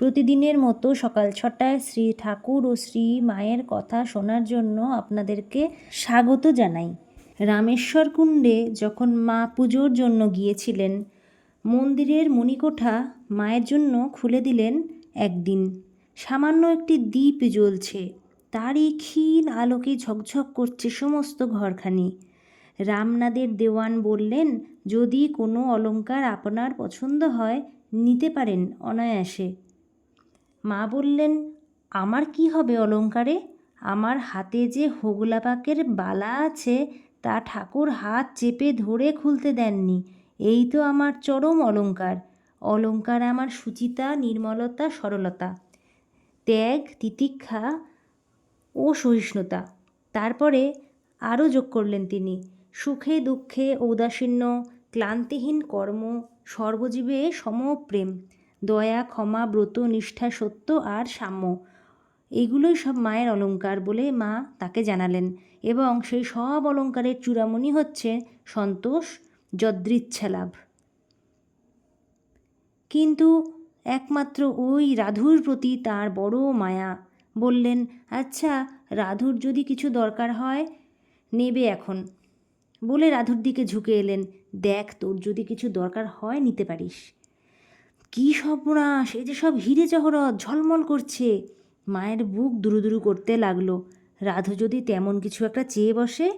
প্রতিদিনের মতো সকাল ছটায় শ্রী ঠাকুর ও শ্রী মায়ের কথা শোনার জন্য আপনাদেরকে স্বাগত জানাই। রামেশ্বর কুণ্ডে যখন মা পুজোর জন্য গিয়েছিলেন, মন্দিরের মণিকোঠা মায়ের জন্য খুলে দিলেন একদিন। সামান্য একটি দ্বীপ জ্বলছে, তারই ক্ষীণ আলোকে ঝকঝক করছে সমস্ত ঘরখানি। রামনাদের দেওয়ান বললেন, যদি কোনো অলঙ্কার আপনার পছন্দ হয়, নিতে পারেন অনায়াসে। মা বললেন, আমার কি হবে অলংকারে আমার হাতে যে হোগলাপাকের বালা আছে, তা ঠাকুর হাত চেপে ধরে খুলতে দেননি। এই তো আমার চরম অলংকার অলঙ্কার আমার সুচিতা, নির্মলতা, সরলতা। ত্যাগ, তিতিক্ষা ও সহিষ্ণুতা। তারপরে আরও যোগ করলেন তিনি। সুখে, দুঃখে, ঔদাসীন্য, ক্লান্তিহীন কর্ম, সর্বজীবে সমপ্রেম। দয়া, ক্ষমা, ব্রত, নিষ্ঠা, সত্য আর সাম্য। এইগুলোই সব মায়ের অলঙ্কার বলে মা তাকে জানালেন এবং সেই সব অলংকারের চূড়ামণি হচ্ছে সন্তোষ যদৃচ্ছা লাভ কিন্তু একমাত্র ওই রাধুর প্রতি তার বড় মায়া। বললেন আচ্ছা রাধুর যদি কিছু দরকার হয়, নেবে এখন। বলে রাধুর দিকে ঝুঁকে এলেন। দেখ, তোর যদি কিছু দরকার হয়, নিতে পারিস। কী সর্বনাশ, এই যে সব হিরে জহরত, ঝলমল করছে। মায়ের বুক দুরুদুরু করতে লাগল। রাধু যদি তেমন কিছু একটা চেয়ে বসে,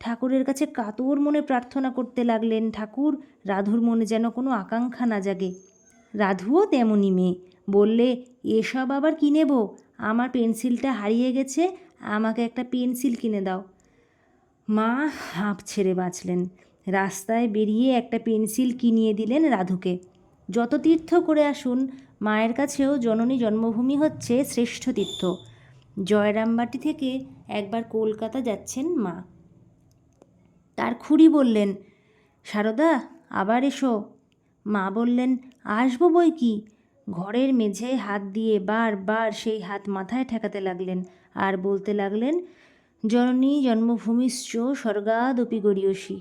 ঠাকুরের কাছে কাতর মনে প্রার্থনা করতে লাগলেন। ঠাকুর, রাধুর মনে যেন কোনো আকাঙ্ক্ষা না জাগে। রাধুও তেমনই মেয়ে। বললে, এসব আবার কি নেব? আমার পেন্সিলটা হারিয়ে গেছে, আমাকে একটা পেন্সিল কিনে দাও। মা হাঁপ ছেড়ে বাঁচলেন। রাস্তায় বেরিয়ে একটা পেন্সিল কিনিয়ে দিলেন রাধুকে। যত তীর্থ করে আসুন, মায়ের কাছেও জননী জন্মভূমি হচ্ছে শ্রেষ্ঠ তীর্থ। জয়রামবাটি থেকে একবার কলকাতা যাচ্ছেন মা। তার খুড়ি বললেন, সারদা, আবার এসো। মা বললেন, আসব বই কি? ঘরের মেঝে হাত দিয়ে বারবার সেই হাত মাথায় ঠেকাতে লাগলেন আর বলতে লাগলেন, জননী জন্মভূমিশ্চ স্বর্গাদপি গরীয়সী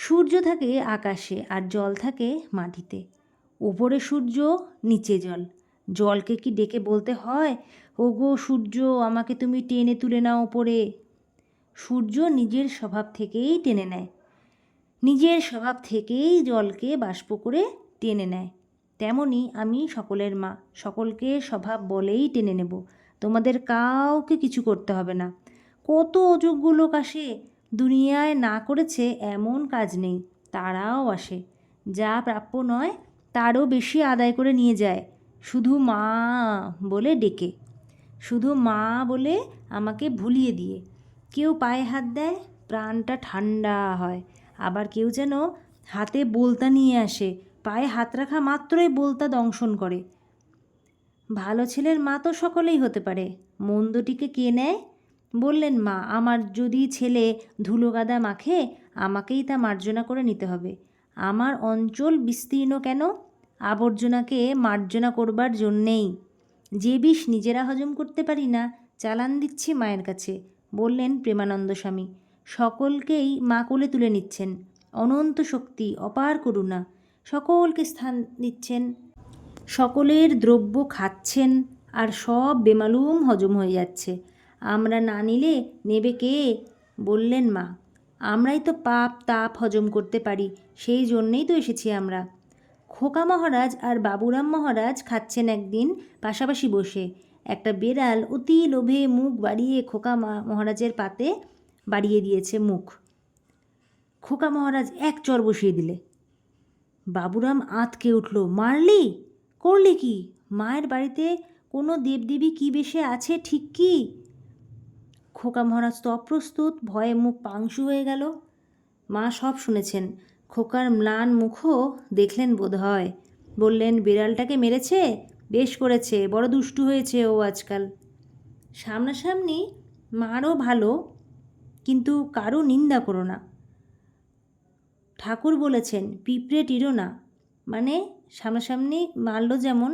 সূর্য থাকে আকাশে আর জল থাকে মাটিতে। ওপরে সূর্য, নিচে জল। জলকে কি ডেকে বলতে হয়, ওগো সূর্য, আমাকে তুমি টেনে তুলে নাও ওপরে সূর্য নিজের স্বভাব থেকেই টেনে নেয়। নিজের স্বভাব থেকেই জলকে বাষ্প করে টেনে নেয়। তেমনি আমি সকলের মা, সকলকে স্বভাব বলেই টেনে নেব। তোমাদের কাউকে কিছু করতে হবে না। কত অযোগ্য লোক আসে দুনিয়ায় না করেছে এমন কাজ নেই, তারাও আসে। যা প্রাপ্য নয়, তারও বেশি আদায় করে নিয়ে যায়। শুধু মা বলে ডেকে। শুধু মা বলে আমাকে ভুলিয়ে দিয়ে। কেউ পায়ে হাত দেয়, প্রাণটা ঠান্ডা হয়। আবার কেউ যেন হাতে বলতা নিয়ে আসে। পায়ে হাত রাখা মাত্রই বলতা দংশন করে। ভালো ছেলের মা তো সকলেই হতে পারে। মন্দটিকে কে নেয়? বললেন, মা, আমার যদি ছেলে ধুলো গাদা মাখে, আমাকেই তা মার্জনা করে নিতে হবে। আমার অঞ্চল বিস্তীর্ণ কেন? আবর্জনাকে মার্জনা করবার জন্যেই। যে বিষ নিজেরা হজম করতে পারি না, চালান দিচ্ছি মায়ের কাছে। বললেন প্রেমানন্দ স্বামী। সকলকেই মা কোলে তুলে নিচ্ছেন। অনন্ত শক্তি, অপার করুণা। সকলকে স্থান দিচ্ছেন। সকলের দ্রব্য খাচ্ছেন, আর সব বেমালুম হজম হয়ে যাচ্ছে। আমরা না নিলে নেবে কে? বললেন মা। আমরাই তো পাপ তাপ হজম করতে পারি, সেই জন্যেই তো এসেছি আমরা। খোকা মহারাজ আর বাবুরাম মহারাজ খাচ্ছেন একদিন পাশাপাশি বসে। একটা বেড়াল অতি লোভে মুখ বাড়িয়ে খোকা মহারাজের পাতে বাড়িয়ে দিয়েছে মুখ। খোকা মহারাজ এক চর বসিয়ে দিলে। বাবুরাম আঁতকে উঠল, মারলি? করলি কি? মায়ের বাড়িতে কোনো দেবদেবী কী বেশে আছে ঠিক কি? খোকা মহারাজ তো অপ্রস্তুত, ভয়ে মুখ পাংশু হয়ে গেল। মা সব শুনেছেন। খোকার ম্লান মুখও দেখলেন বোধ হয় বললেন, বিড়ালটাকে মেরেছে? বেশ করেছে, বড় দুষ্টু হয়েছে ও আজকাল। সামনাসামনি মারও ভালো, কিন্তু কারও নিন্দা করো না। ঠাকুর বলেছেন, পিঁপড়ে টিরো না। মানে সামনাসামনি মারলো যেমন,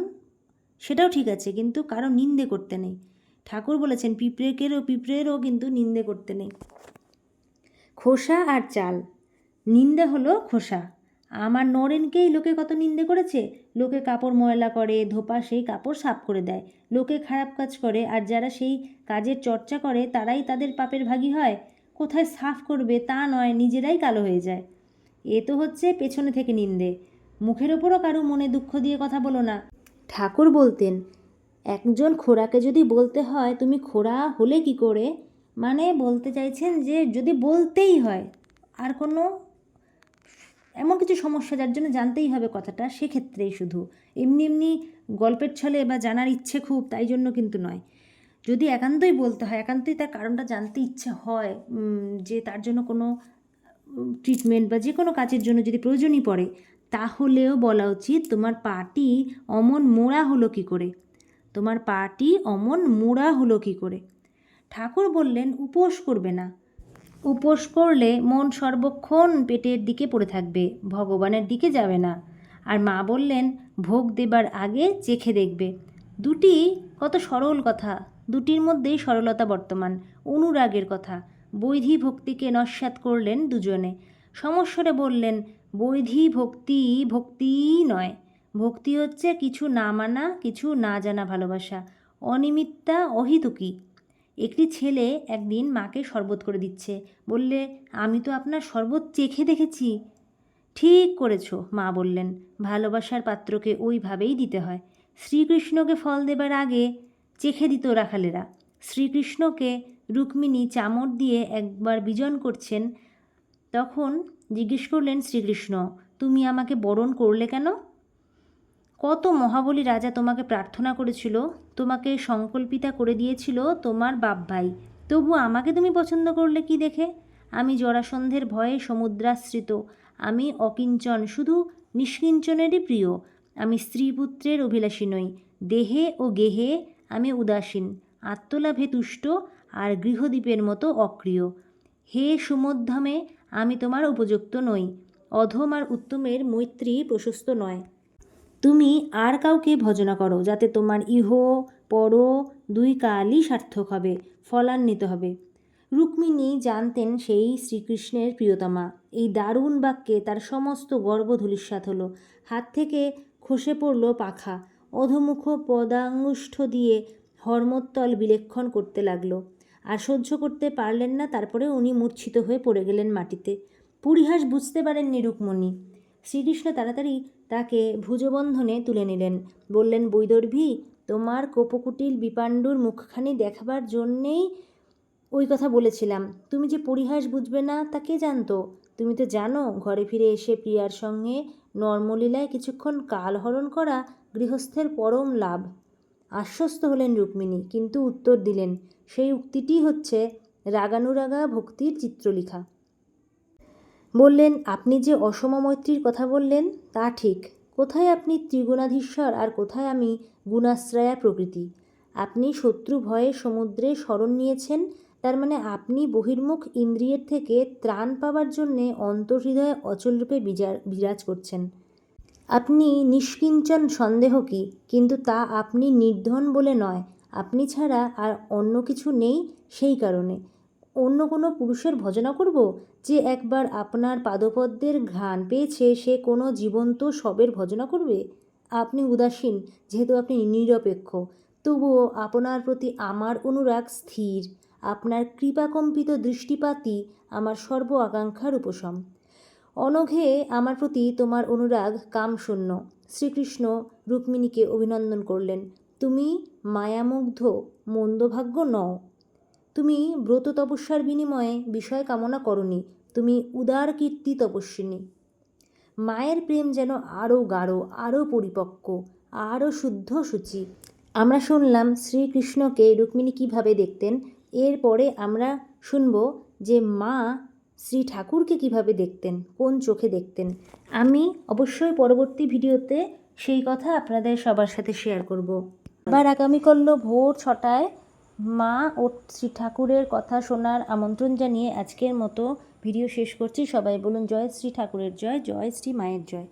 সেটাও ঠিক আছে, কিন্তু কারও নিন্দে করতে নেই। ঠাকুর বলেছেন, পিঁপড়েকেরও, পিঁপড়েরও কিন্তু নিন্দে করতে নেই। খোসা আর চাল। নিন্দে হলো খোসা। আমার নরেনকেই লোকে কত নিন্দে করেছে? লোকে কাপড় ময়লা করে, ধোপা সেই কাপড় সাফ করে দেয়। লোকে খারাপ কাজ করে, আর যারা সেই কাজের চর্চা করে, তারাই তাদের পাপের ভাগী হয়। কোথায় সাফ করবে তা নয়, নিজেরাই কালো হয়ে যায়। এ তো হচ্ছে পেছনে থেকে নিন্দে। মুখের ওপরও কারও মনে দুঃখ দিয়ে কথা বলো না। ঠাকুর বলতেন একজন খোরাকে যদি বলতে হয়, তুমি খোরা হলে কি করে? মানে বলতে চাইছেন যে, যদি বলতেই হয়, আর কোনো এমন কিছু সমস্যা যার জন্য জানতেই হবে কথাটা, সেক্ষেত্রেই শুধু। এমনি এমনি গল্পের ছলে বা জানার ইচ্ছে খুব, তাই জন্য কিন্তু নয়। যদি একান্তই বলতে হয়, একান্তই তার কারণটা জানতে ইচ্ছে হয় যে তার জন্য কোনো ট্রিটমেন্ট বা যে কোনো কাজের জন্য যদি প্রয়োজনই পড়ে, তাহলেও বলা উচিত, তোমার পাটি অমন মোড়া হলো কি করে? তোমার পাটি অমন মোড়া হলো কি করে? ঠাকুর বললেন, উপোস করবে না। উপোস করলে মন সর্বক্ষণ পেটের দিকে পড়ে থাকবে, ভগবানের দিকে যাবে না। আর মা বললেন, ভোগ দেবার আগে চেখে দেখবে। দুটি কত সরল কথা। দুটির মধ্যেই সরলতা বর্তমান, অনুরাগের কথা। বৈধি ভক্তিকে নস্যাৎ করলেন দুজনে। সমস্বরে বললেন, বৈধি ভক্তি ভক্তি নয়। ভক্তি হচ্ছে কিছু না মানা, কিছু না জানা ভালোবাসা। অনিমিত্তা অহিতুকি একটি ছেলে একদিন মাকে শরবত করে দিচ্ছে। বললে, আমি তো আপনার শরবত চেখে দেখেছি। ঠিক করেছ মা বললেন। ভালোবাসার পাত্রকে ওইভাবেই দিতে হয়। শ্রীকৃষ্ণকে ফল দেবার আগে চেখে দিত রাখালেরা। শ্রীকৃষ্ণকে রুক্মিণী চামর দিয়ে একবার বিজন করছেন, তখন জিজ্ঞেস করলেন শ্রীকৃষ্ণ, তুমি আমাকে বরণ করলে কেন? কত মহাবলী রাজা তোমাকে প্রার্থনা করেছিল, তোমাকে সংকল্পিতা করে দিয়েছিল তোমার বাপ ভাই তবু আমাকে তুমি পছন্দ করলে কি দেখে? আমি জরাসন্ধের ভয়ে সমুদ্রাশ্রিত, আমি অকিঞ্চন, শুধু নিষ্কিঞ্চনেরই প্রিয়। আমি স্ত্রী পুত্রের অভিলাষী নই, দেহে ও গেহে আমি উদাসীন, আত্মলাভে তুষ্ট আর গৃহদ্বীপের মতো অক্রিয়। হে সুমধ্যমে, আমি তোমার উপযুক্ত নই, অধম আর উত্তমের মৈত্রী প্রশস্ত নয়। তুমি আর কাউকে ভজনা করো, যাতে তোমার ইহ, পর দুই কালই সার্থক হবে, ফলান্বিত হবে। রুক্মিণী জানতেন সেই শ্রীকৃষ্ণের প্রিয়তমা। এই দারুণ বাক্যে তার সমস্ত গর্ব ধূলিসাৎ হলো। হাত থেকে খসে পড়ল পাখা। অধমুখ পদাঙ্গুষ্ঠ দিয়ে হর্মোত্তল বিলেক্ষণ করতে লাগল। আর সহ্য করতে পারলেন না, তারপরে উনি মূর্ছিত হয়ে পড়ে গেলেন মাটিতে। পরিহাস বুঝতে পারেননি রুক্মণী। শ্রীকৃষ্ণ তাড়াতাড়ি তাকে ভুজবন্ধনে তুলে নিলেন। বললেন, বৈদর্ভী, তোমার কোপকুটিল বিপাণ্ডুর মুখখানি দেখাবার জন্যেই ওই কথা বলেছিলাম। তুমি যে পরিহাস বুঝবে না, তা কে জানতো? তুমি তো জানো, ঘরে ফিরে এসে প্রিয়ার সঙ্গে নর্মলীলায় কিছুক্ষণ কালহরণ করা গৃহস্থের পরম লাভ। আশ্বস্ত হলেন রুক্মিণী, কিন্তু উত্তর দিলেন, সেই উক্তিটি হচ্ছে রাগানুরাগা ভক্তির চিত্রলেখা। বললেন, আপনি যে অসম মৈত্রীর কথা বললেন, তা ঠিক। কোথায় আপনি ত্রিগুণাধীশ্বর আর কোথায় আমি গুণাশ্রয়া প্রকৃতি? আপনি শত্রু ভয়ে সমুদ্রে শরণ নিয়েছেন, তার মানে আপনি বহির্মুখ ইন্দ্রিয়ের থেকে ত্রাণ পাবার জন্যে অন্তর্হৃদয়ে অচলরূপে বিরাজ করছেন। আপনি নিষ্কিঞ্চন সন্দেহ কি? কিন্তু তা আপনি নির্ধন বলে নয়। আপনি ছাড়া আর অন্য কিছু নেই সেই কারণে। অন্য কোনো পুরুষের ভজনা করব? যে একবার আপনার পাদপদ্মের ঘ্রাণ পেয়েছে, সে কোনো জীবন্ত শবের ভজনা করবে? আপনি উদাসীন, যেহেতু আপনি নিরপেক্ষ। তবুও আপনার প্রতি আমার অনুরাগ স্থির। আপনার কৃপাকম্পিত দৃষ্টিপাতই আমার সর্ব আকাঙ্ক্ষার উপশম। অনঘে আমার প্রতি তোমার অনুরাগ কামশূন্য। শ্রীকৃষ্ণ রুক্মিণীকে অভিনন্দন করলেন। তুমি মায়ামুগ্ধ, মন্দভাগ্য নও। তুমি ব্রত তপস্যার বিনিময়ে বিষয় কামনা করনি, তুমি উদার কীর্তি তপস্বিনী। মায়ের প্রেম যেন আরও গাঢ়, আরও পরিপক্ক, আরও শুদ্ধ সূচি। আমরা শুনলাম শ্রীকৃষ্ণকে রুক্মিণী কীভাবে দেখতেন এরপরে আমরা শুনব যে মা শ্রী ঠাকুরকে কীভাবে দেখতেন, কোন চোখে দেখতেন। আমি অবশ্যই পরবর্তী ভিডিওতে সেই কথা আপনাদের সবার সাথে শেয়ার করব। আবার আগামীকাল ভোর ছটায় মা ও শ্রী ঠাকুরের কথা শোনার আমন্ত্রণ জানিয়ে আজকের মতো ভিডিও শেষ করছি। সবাই বলুন, জয় শ্রী ঠাকুরের জয় জয় শ্রী মায়ের জয়।